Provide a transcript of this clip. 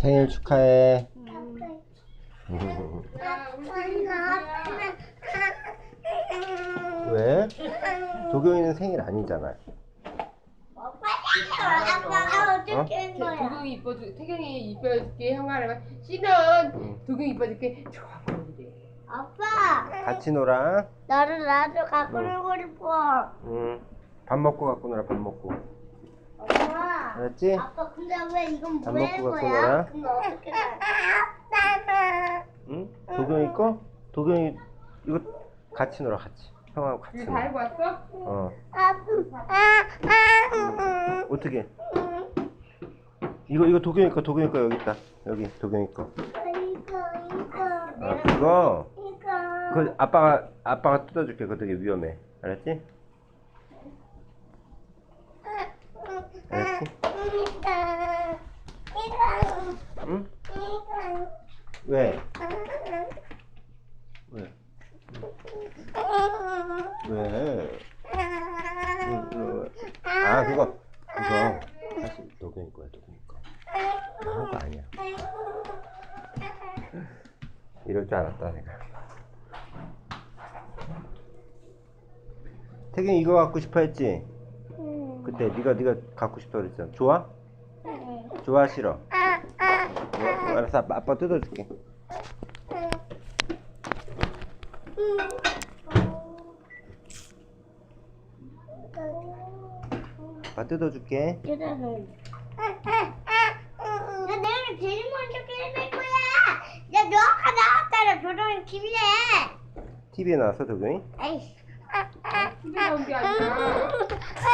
생일 축하해. 왜? 도경이는 생일 아니잖아. 아빠가 어떻게 한 태- 거야? 도경이 이뻐줄 태경이 이뻐줄게 신은 응. 도경이 이뻐줄게 좋아 그러는데 아빠, 같이 놀아. 나를 나도 갖고 응. 놀고 싶어. 응. 밥 먹고 갖고 놀아. 밥 먹고. 알았지? 아빠 근데 왜 이건 밥 뭐할 먹고 갖고 거야? 놀아. 근데 어떻게 해? 응? 도경이 거? 도경이 이거 같이 놀아. 같이. 형하고 같이 이거 다 놀아. 알고 왔어? 어. 어떻게? 이거 이거 도경이 거 도경이 거 여기 있다. 여기 도경이 거. 이거 이거 아 그거 이거 그 아빠가 아빠가 뜯어줄게. 그거 되게 위험해. 알았지? 알았지? 왜? 왜? 왜? 아 그거 그거 사실 도경이 거야 도경이 거. 거 아니야. 이럴 줄 알았다 내가. 태경이 이거 갖고 싶어 했지? 그때 네가 네가 갖고 싶다 그랬잖아. 좋아? 좋아 싫어? 어, 알았어 아빠, 아빠 뜯어줄게. 아빠 뜯어줄게. 나 내일 제일 먼저 깨낼 거야. 야, 너 아까 나왔잖아. 조동이 TV에. TV에 나왔어 도경이? 에이씨. 집에 나온 게 아니라